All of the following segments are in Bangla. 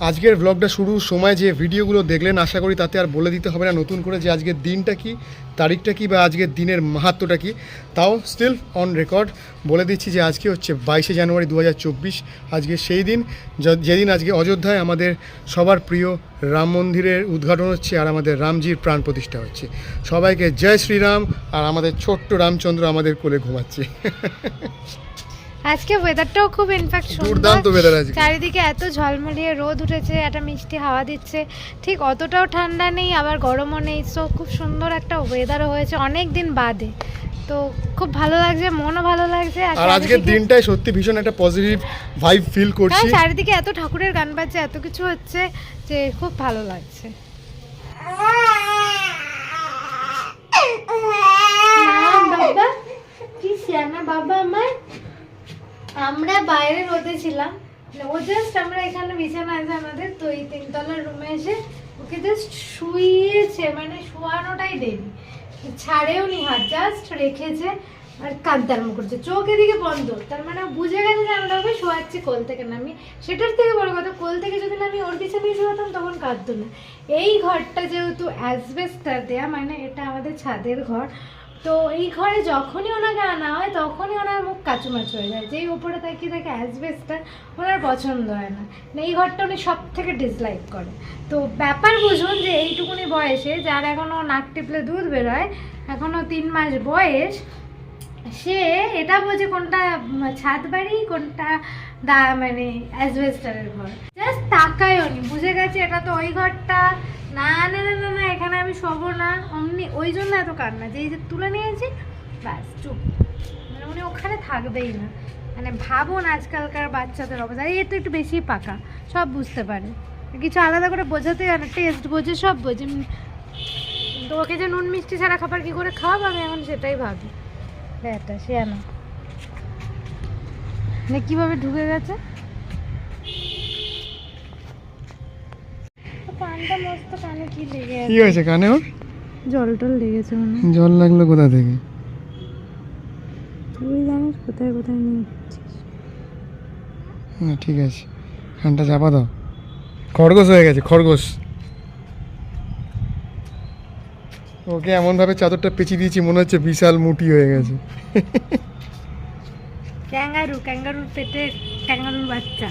আজকের ব্লগটা শুরুর সময় যে ভিডিওগুলো দেখলেন, আশা করি তাতে আর বলে দিতে হবে না। নতুন করে যে আজকের দিনটা কি, তারিখটা কি বা আজকের দিনের মাহাত্মটা কি, তাও স্টিল অন রেকর্ড বলে দিচ্ছি যে আজকে হচ্ছে বাইশে জানুয়ারি দু হাজার চব্বিশ, আজকে সেই দিন। যেদিন আজকে অযোধ্যায় আমাদের সবার প্রিয় রাম মন্দিরের উদ্ঘাটন হচ্ছে আর আমাদের রামজির প্রাণ প্রতিষ্ঠা হচ্ছে। সবাইকে জয় শ্রীরাম আর আমাদের ছোট্ট রামচন্দ্র আমাদের কোলে ঘুমাচ্ছে। আজকে ওয়েদারটাও খুব ইনফ্যাক্ট দুর্দান্ত weather আজকে। চারিদিকে এত ঝলমলিয়ে রোদ উঠেছে একটা মিষ্টি হাওয়া দিচ্ছে। ঠিক অতটাও ঠান্ডা নেই আবার গরমও নেই। সো খুব সুন্দর একটা ওয়েদারও হয়েছে অনেক দিন বাদে। তো খুব ভালো লাগছে মনও ভালো লাগছে। আর আজকের দিনটাই সত্যি ভীষণ একটা পজিটিভ ভাইব ফিল করছি। চারিদিকে এত ঠাকুরের গান বাজছে এত কিছু হচ্ছে যে খুব ভালো লাগছে। বাবা কি শিয়ানা বাবা আমার আমরা বাইরে রোদে ছিলাম। ও জাস্ট আমরা এখানে বিছানা আছে আমাদের, তো এই তিনতলার রুমে এসে ওকে জাস্ট শুইয়েছে মানে শোয়ানোটাই দেরি। ছাড়েও নি হাত জাস্ট রেখেছে আর কাঁদতে আরম্ভ করছে। চোখ এদিকে বন্ধ, তার মানে বুঝে গেছে যে আমরা ওকে শোয়াচ্ছি কোল থেকে নামি সেটার থেকে বড় কথা, কোল থেকে যদি আমি ওর বিছানায় শোয়াতাম তখন কাঁদতো না। এই ঘরটা যেহেতু অ্যাসবেস্টার দেয়া মানে এটা আমাদের ছাদের ঘর তো এই ঘরে যখনই ওনাকে আনা হয়, তখনই ওনার মুখ কাচুমাচু হয়ে যায়। যেই ওপরে তাকিয়ে থাকে অ্যাসবেসটা ওনার পছন্দ হয় না। মানে এই ঘরটা উনি সব থেকে ডিসলাইক করে। তো ব্যাপার বুঝুন যে এইটুকুনি বয়সে, যার এখনও নাক টিপলে দুধ বেরোয় এখনও তিন মাস বয়স সে এটা বোঝে কোনটা ছাদ বাড়ি কোনটা, দা মানে অ্যাসবেস্টারের ঘর। জাস্ট তাকায় উনি বুঝে গেছে এটা তো ওই ঘরটা। না না না না না, এখানে আমি শোবো না, অমনি ওই জন্য এত কান্না। যে এই যে তুলে নিয়েছি, ব্যাস, চুপ। মানে উনি ওখানে থাকবেই না। মানে ভাবুন আজকালকার বাচ্চাদের অবস্থা। এই তো একটু বেশি পাকা, সব বুঝতে পারে। কিছু আলাদা করে বোঝাতে জানে টেস্ট বোঝে, সব বোঝে। তো ওকে যে নুন মিষ্টি ছাড়া খাবার কি করে খাওয়াবো আমি এখন সেটাই ভাবি। এটা সে না কীভাবে ঢুকে গেছে? পানটা মস্ত কানে কি লেগে কি হয়েছে কানে ওর? জল টল লেগেছে মনে জল লাগল কোথা থেকে? তুই জানিস কোথায় কোথায় নিয়ে হ্যাঁ ঠিক আছে। কানটা চাপা দাও। খরগোশ হয়ে গেছে খরগোশ। ওকে এমনভাবে চাদরটা পেঁচিয়ে দিয়েছি মনে হচ্ছে বিশাল মুটি হয়ে গেছে। ক্যাঙ্গারু ক্যাঙ্গারুর পেটে ক্যাঙ্গারুর বাচ্চা।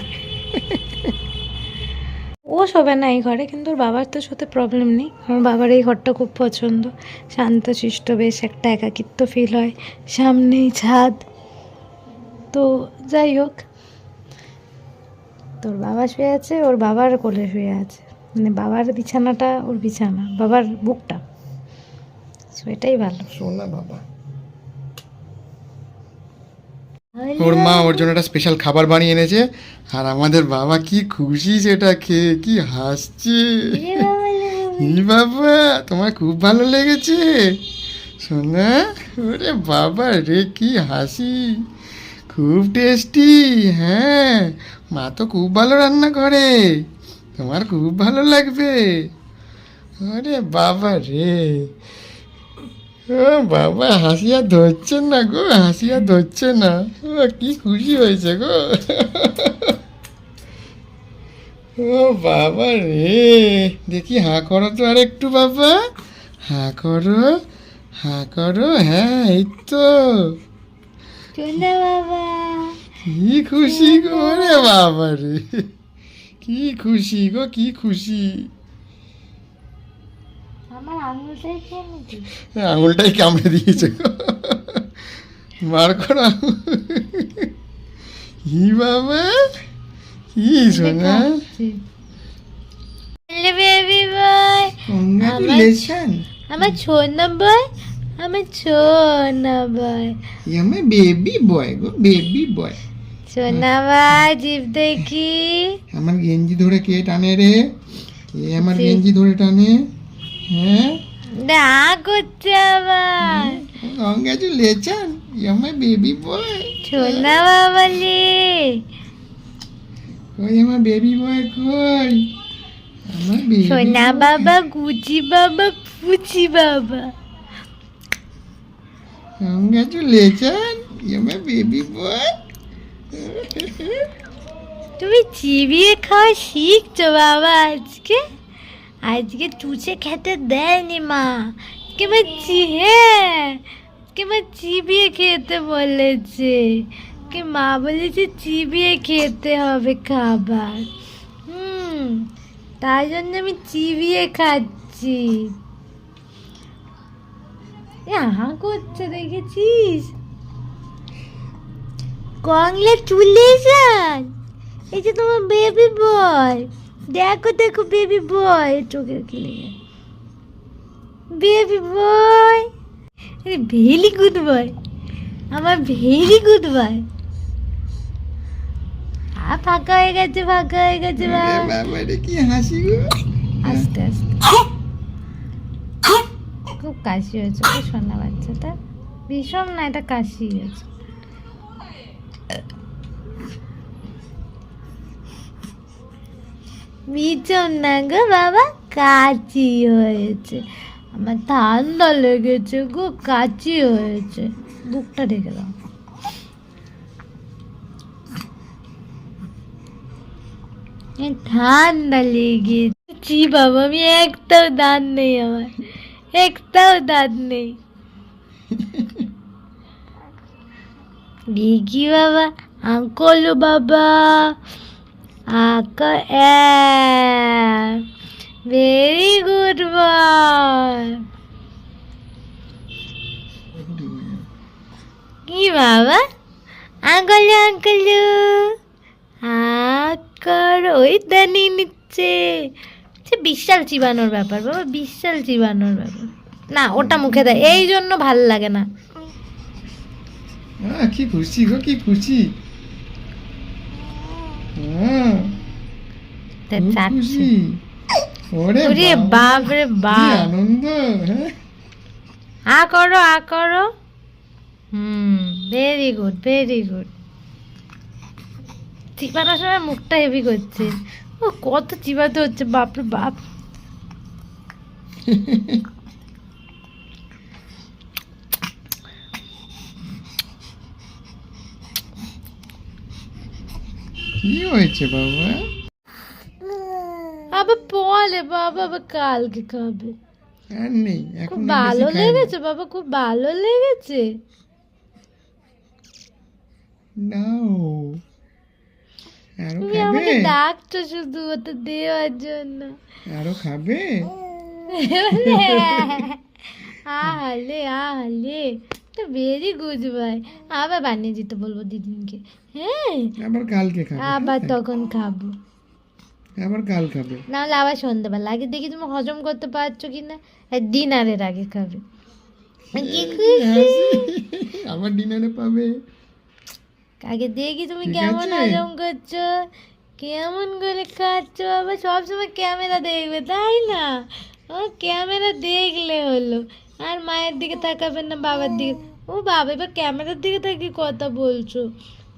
ও শোবে না এই ঘরে কিন্তু ওর বাবার তো সাথে প্রবলেম নেই। আমার বাবার এই ঘরটা খুব পছন্দ। শান্ত শিষ্ট বেশ একটা একাকিত্ব ফিল হয়। সামনেই ছাদ। তো যাই হোক তোর বাবা শুয়ে আছে ওর বাবার কোলে শুয়ে আছে। মানে বাবার বিছানাটা ওর বিছানা বাবার বুকটা। এটাই ভালো। শোনা বাবা। ওর মা ওর জন্য একটা স্পেশাল খাবার বানিয়ে এনেছে। আর আমাদের বাবা কি খুশি সেটা খেয়ে কি হাসছে। বাবা তোমার খুব ভালো লেগেছে। শোনা ওরে বাবা রে কি হাসি। খুব টেস্টি হ্যাঁ। মা তো খুব ভালো রান্না করে। তোমার খুব ভালো লাগবে। ওরে বাবা রে। বাবা হাসিয়া ধরছেন না গো হাসিয়া ধরছে না। কি খুশি হয়েছে গো। ও বাবা রে দেখি হাঁ করো তো আর একটু বাবা। হাঁ করো হাঁ করো হ্যাঁ এই তো। বাবা। কি খুশি গো রে বাবা রে। কি খুশি গো কি খুশি। আঙুলটাই কামড়ে দিয়েছে? মার করো কি বাবা কি সোনা? হ্যালো বেবি বয় কংগ্রাচুলেশন আমার ছোনা বয় আমার ছোনা বয় আমার বেবি বয় গো বেবি বয় সোনা বয় জিভ দেখি। আমার গেঞ্জি ধরে কে টানে রে? কে আমার গেঞ্জি ধরে টানে। আবার কংগ্রাচুলেশন বেবি বয়। সোনা বাবালি কই আমার বেবি বয় কই? আমার বেবি সোনা বাবা গুচি বাবা পুচি বাবা। Congratulation baby boy. তুমি চিবিয়ে খাওয়া শিখছো বাবা আজকে? আজকে চুষে খেতে দেয়নি মা। কেমন চি হ্যাঁ চিবিয়ে খেতে বলেছে? কি মা বলেছে চিবিয়ে খেতে হবে খাবার। হুম, তাই জন্য আমি চিবিয়ে খাচ্ছি। আহা করছে দেখেছিস? কংগ্রেচুলেশন এই যে তোমার বেবি বয় দেখো দেখো বেবি বয় চোখের খেলে baby boy very good boy আমার ভেরি গুড বয় আ ফাঁকা হয়ে গেছে ফাঁকা হয়ে গেছে কি হাসি গো? আস্তে আস্তে। খুব কাশি হয়েছে সোনা বাচ্চাটা ভীষণ না এটা কাশি হয়েছে। ভীষণ না গো বাবা কাচি হয়েছে। আমার ঠান্ডা লেগেছে গো, কাচি হয়েছে। বুকটা ঢেকে দাও। ঠান্ডা লেগেছি। বাবা, আমি একটাও দাঁত নেই আমার। একটাও দাঁত নেই। দেখি বাবা আঙ্কল বাবা। আকা ভেরি গুড বয় কি বাবা? আঙ্কল আঙ্কল আকার ওই দানি নিচ্ছে। সে বিশাল চিবানোর ব্যাপার বাবা, বিশাল চিবানোর ব্যাপার। না, ওটা মুখে দেয় এই জন্য ভালো লাগে না। কি খুশি গো, কি খুশি আহ, তা খুব চাচ্ছে খুশি ওরে ওরে বাপ রে বাপ। আনন্দ হ্যাঁ। আ করো আ করো। Hmm very good very good চিবানোর সময় মুখটা হেভি করছে। ও কত চিবাতে হচ্ছে বাপরে বাপ। কি হয়েছে বাবা? আবার পরে বাবা আবার কালকে খাবে। আর নেই এখন খুব ভালো লেগেছে বাবা খুব ভালো লেগেছে। নাও আরও তুমি খাবে? ডাকছো শুধু ওটা দেওয়ার জন্য। আরও খাবে? আহালে আহালে। তো ভেরি গুড ভাই। আবার বানিয়ে দিতে বলব দিদিনকে হ্যাঁ? আবার কালকে খাবে আবার? তখন খাব। আবার কাল খাবে। নাহলে আবার সন্ধ্যাবেলা। আগে দেখি তুমি হজম করতে পারছ কি না ডিনারের আগে খাবে। আবার ডিনারে পাবে। আগে দেখি তুমি কেমন হজম করছ। কেমন করে খাচ্ছো। আবার সবসময় ক্যামেরা দেখবে তাই না? ও ক্যামেরা দেখলে হলো। আর মায়ের দিকে তাকাবেন না বাবার দিকে। ও বাবা এবার ক্যামেরার দিকে তাকিয়ে কথা বলছো।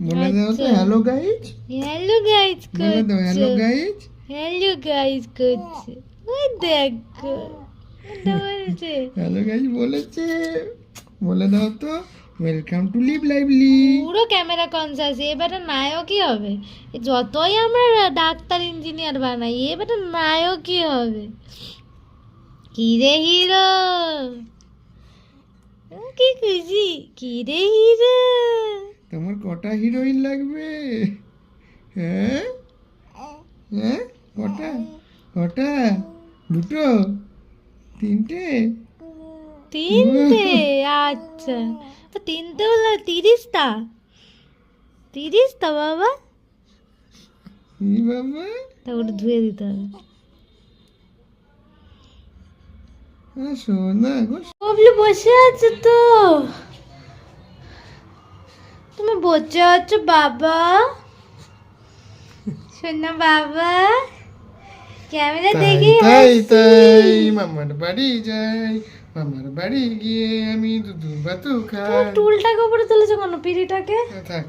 বলে দাও তো। হ্যালো গাইজ হ্যালো গাইজ বলে দাও হ্যালো গাইজ হ্যালো গাইজ করছে। ওই দেখো বলছে। হ্যালো গাইজ বলেছে। বলে দাও তো ওয়েলকাম টু লিভ লাইভলি পুরো ক্যামেরা কনসাস এবারে নায়কই হবে। যতই আমরা ডাক্তার ইঞ্জিনিয়ার বানাই এবারে নায়কই হবে। কি রে হিরো? কি খুশি? কি রে হিরো? তোমার কটা হিরোইন লাগবে? হ্যাঁ? হ্যাঁ? কটা? কটা? দুটো? তিনটে? তিনটে? আচ্ছা। তো তিনটে হলো তিরিশটা। তিরিশটা বাবা। বাবা? তা ওটা ধুয়ে দিতে হবে হ্যাঁ সোনা গো। বাবলু বসে আছে তো। তুমি বসে আছো বাবা। শোনা বাবা। ক্যামেরা দেখি তাই তাই মামার বাড়ি যাই। মামার বাড়ি গিয়ে আমি দুধু বাতু খাই। টুলটাকে উপরে তুলেছো কেন পিড়িটাকে? থাক।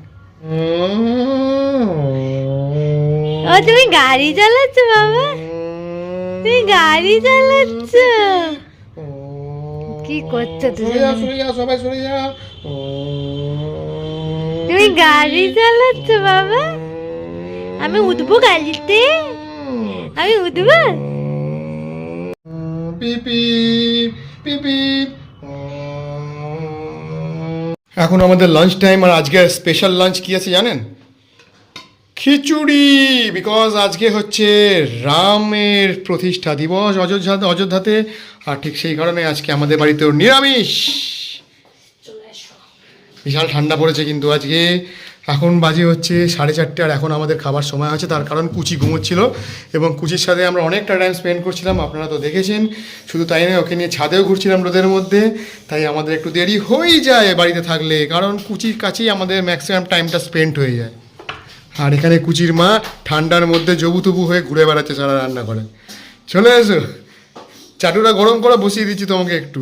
ও তুমি গাড়ি চালাচ্ছ বাবা? তুমি গাড়ি চালাচ্ছ। কি করছ তুমি? সবাই সরে যাও তুমি গাড়ি চালাচ্ছ বাবা? আমি উঠবো গাড়িতে? আমি উঠবো? পিপি পিপি এখন আমাদের লাঞ্চ টাইম আর আজকে স্পেশাল লাঞ্চ কি আছে জানেন? খিচুড়ি বিকজ আজকে হচ্ছে রামের প্রতিষ্ঠা দিবস অযোধ্যা অযোধ্যাতে। আর ঠিক সেই কারণে আজকে আমাদের বাড়িতেও নিরামিষ। বিশাল ঠান্ডা পড়েছে কিন্তু আজকে। এখন বাজে হচ্ছে সাড়ে চারটে আর এখন আমাদের খাবার সময় আছে তার কারণ কুচি ঘুমোচ্ছিল এবং কুচির সাথে আমরা অনেকটা টাইম স্পেন্ড করছিলাম, আপনারা তো দেখেছেন। শুধু তাই নয়, ওকে নিয়ে ছাদেও ঘুরছিলাম রোদের মধ্যে, তাই আমাদের একটু দেরি হয়েই যায় বাড়িতে থাকলে, কারণ কুচির কাছেই আমাদের ম্যাক্সিমাম টাইমটা স্পেন্ড হয়ে যায়। আর এখানে কুচির মা ঠান্ডার মধ্যে জবুতবু হয়ে ঘুরে বেড়াচ্ছে সারা রান্না করে চলে এসো। চাটুটা গরম করে বসিয়ে দিচ্ছি তোমাকে একটু।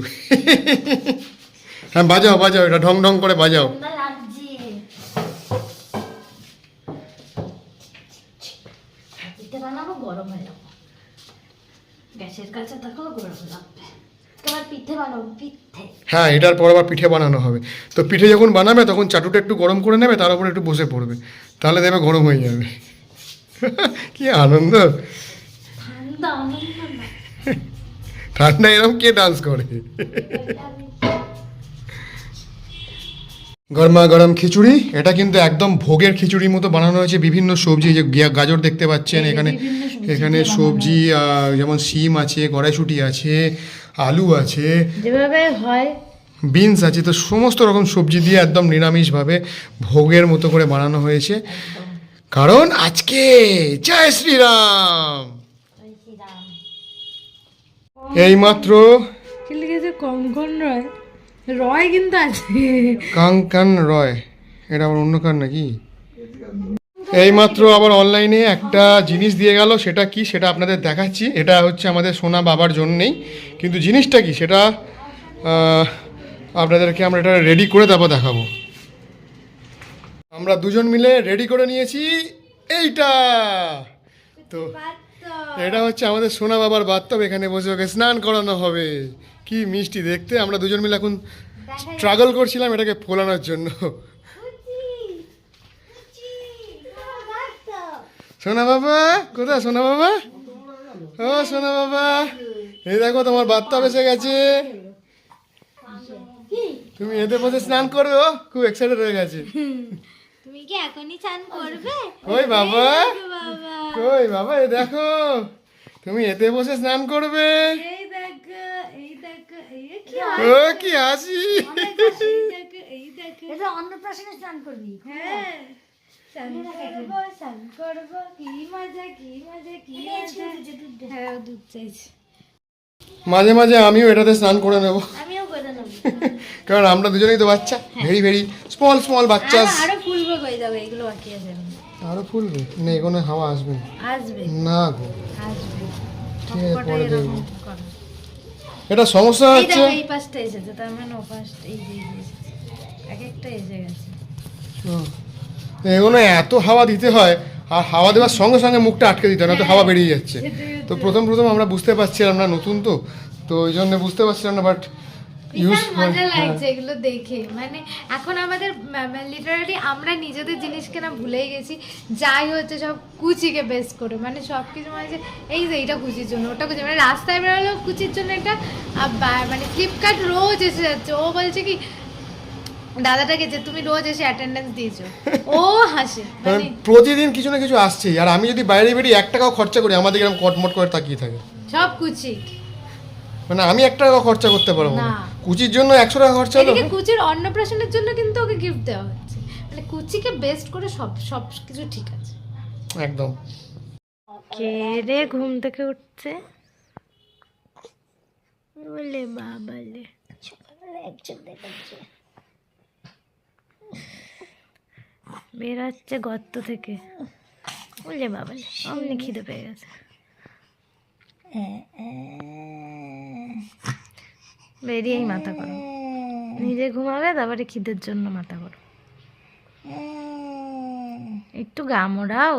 হ্যাঁ বাজাও বাজাও এটা ঢং ঢং করে বাজাও। হয়ে হ্যাঁ এটার পর আবার পিঠে বানানো হবে। তো পিঠে যখন বানাবে তখন চাটুটা একটু গরম করে নেবে তার উপরে একটু বসে পড়বে। তাহলে দেবে গরম হয়ে যাবে। কি আনন্দ ঠান্ডা আনন্দ না ঠান্ডা এরকম কে ডান্স করে গরমা গরম খিচুড়ি এটা কিন্তু একদম ভোগের খিচুড়ির মতো বানানো হয়েছে। বিভিন্ন সবজি যে গাজর দেখতে পাচ্ছেন এখানে এখানে সবজি যেমন শিম আছে কড়াইশুটি আছে আলু আছে। যেভাবে হয়। বিনস আছে তো সমস্ত রকম সবজি দিয়ে একদম নিরামিষভাবে ভোগের মতো করে বানানো হয়েছে। কারণ আজকে জয় শ্রীরাম! এইমাত্র কি লিখেছে কঙ্কন রয়। রয় কিন্তু আছে। কাঙ্কান রয়। এটা আবার অন্য কান নাকি? এইমাত্র আবার অনলাইনে একটা জিনিস দিয়ে গেল সেটা কি সেটা আপনাদের দেখাচ্ছি। এটা হচ্ছে আমাদের সোনা বাবার জন্যেই। কিন্তু জিনিসটা কি সেটা আপনাদেরকে আমরা এটা রেডি করে তারপর দেখাবো। আমরা দুজন মিলে রেডি করে নিয়েছি। এইটা! তো এটা হচ্ছে আমাদের সোনা বাবার বাস্তব এখানে বসে ওকে স্নান করানো হবে। কি মিষ্টি দেখতে আমরা দুজন মিলে এখন স্ট্রাগল করছিলাম এটাকে ফোলানোর জন্য। সোনা বাবা কোথায় সোনা বাবা? ও সোনা বাবা। এই দেখো তোমার বাত্তা এসে গেছে। তুমি এতে বসে স্নান করবে ও খুব এক্সাইটেড হয়ে গেছে। কি এখনই চান করবে? ওই বাবা। বাবা। কই বাবা এ দেখো। তুমি এতে বসে স্নান করবে। এই দেখো এই দেখো এই কি ও কি হাসি। এই দেখো এটা অন্নপ্রাশনে স্নান করবি হ্যাঁ চান করব চান করব কি মজা কি মজা কি মজা। হ্যাঁ মাঝে মাঝে আমিও এটাতে স্নান করে নেব। নেব। কারণ আমরা দুজনেই তো বাচ্চা ভেরি ভেরি স্মল স্মল বাচ্চা আরো- আরও যাবে এগুলো বাকি আছে আরও ফুলবে? না এখানে হাওয়া আসবে না। আসবে। না গো। আসবে। ঠিক আছে পরে দেখব। এটা সমস্যা হচ্ছে? এই পাশটা এসেছে তার মানে ও পাশটা এই যে এসেছে। এক একটা এসে গেছে। এগুলো এত হাওয়া দিতে হয় আর হাওয়া দেওয়ার সঙ্গে সঙ্গে মুখটা আটকে দিতে হয় না তো হাওয়া বেরিয়ে যাচ্ছে। তো প্রথম প্রথম আমরা বুঝতে পারছিলাম না নতুন তো। তো ওই জন্য বুঝতে পারছিলাম না বাট ইউজ মজা লাগছে এগুলো দেখে। মানে এখন আমাদের লিটারালি আমরা নিজেদের জিনিসকে না ভুলেই গেছি। যাই হচ্ছে সব কুচিকে বেস করে। মানে সব কিছু মানে যে এই যে এইটা কুচির জন্য ওটা কুচি মানে রাস্তায় বেরোলেও কুচির জন্য একটা মানে ফ্লিপকার্ট রোজ এসে যাচ্ছে। ও বলছে কি দাদাটাকে যে তুমি রোজ এসে অ্যাটেন্ডেন্স দিয়েছ। ও হাসে। মানে প্রতিদিন কিছু না কিছু আসছেই। আর আমি যদি বাইরে বেরিয়ে এক টাকাও খরচা করি আমাদের এরকম কটমট করে তাকিয়ে থাকে। সব কুচি। মানে আমি এক টাকা খরচা করতে পারব না। কুচির জন্য একশো টাকা খরচা হলো কুচির অন্নপ্রাশনের জন্য কিন্তু ওকে গিফট দেওয়া হচ্ছে। মানে কুচিকে বেস্ট করে সব সব কিছু ঠিক আছে। একদম। কে রে ঘুম থেকে উঠছে? বলে বাবালে বেরাচ্ছে গর্ত থেকে। বলে বাবালে অমনি খিদে পেয়ে গেছে। বেরিয়েই মাথা করো নিজে ঘুমাবে তারপরে খিদের জন্য মাথা করো একটু গা মোড়াও।